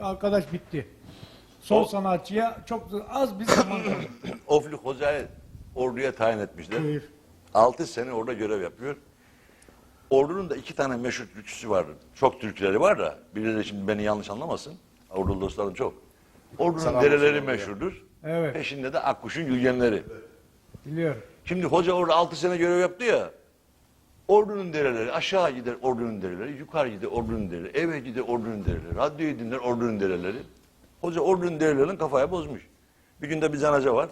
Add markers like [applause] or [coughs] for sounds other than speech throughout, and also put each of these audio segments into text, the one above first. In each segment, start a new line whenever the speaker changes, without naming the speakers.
Arkadaş bitti. Son
O-
sanatçıya çok az bir zaman [coughs] kaldı.
Ofli Hoca'yı orduya tayin etmişler.
Buyur.
6 sene orada görev yapıyor. Ordunun da iki tane meşhur türküsü vardı. Çok türküleri var da birileri şimdi beni yanlış anlamasın. Ordulu dostlarım çok. Ordunun
Selam
dereleri meşhurdur.
Evet.
Peşinde de Akkuş'un gülgenleri.
Biliyorum.
Şimdi hoca orada 6 sene görev yaptı ya. Ordunun dereleri aşağı gider ordunun dereleri, yukarı gider ordunun dereleri, eve gider ordunun dereleri, radyoyu dinler ordunun dereleri. Hoca ordunun derelerini kafaya bozmuş. Bir günde bir cenaze var.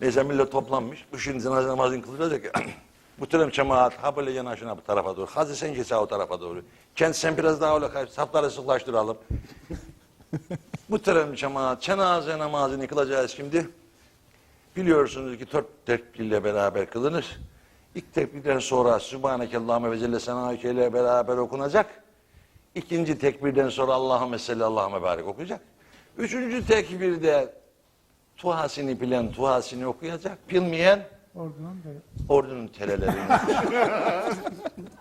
Neyse millet toplanmış. Bu şimdi cenaze namazını kılacak ya. [clears throat] Muhterem cemaat ha böyle yanaşın bu tarafa doğru. Hadi sen geç o tarafa doğru. Kent sen biraz daha öyle kay- safları sıklaştıralım. [laughs] Muhterem cemaat cenaze namazını kılacağız şimdi. Biliyorsunuz ki dört tekbirle beraber kılınır. İlk tekbirden sonra Sübhaneke Allahümme ve Celle Senâike ile beraber okunacak. İkinci tekbirden sonra Allahümme salli Allahümme barik okuyacak. Üçüncü tekbirde tuhasini bilen tuhasini okuyacak. Bilmeyen
Ordunun
ordunun telelerini. [laughs]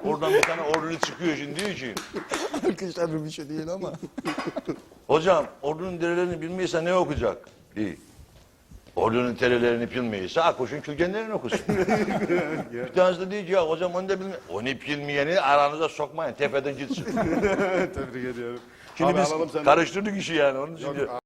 Oradan bir tane ordunu çıkıyor şimdi diyor ki
Arkadaşlar bir şey değil ama.
Hocam ordunun derelerini bilmiyorsa ne okuyacak? İyi. Ordunun terelerini bilmiyorsa Akkoş'un külgenlerini okusun. [laughs] bir tanesi de diyor ki ya hocam onu da bilmiyor. Onu bilmeyeni aranıza sokmayın tepeden gitsin. [laughs]
Tebrik ediyorum.
Şimdi
Abi
biz
alalım senden.
karıştırdık işi yani onun için.
Yok,
diyor.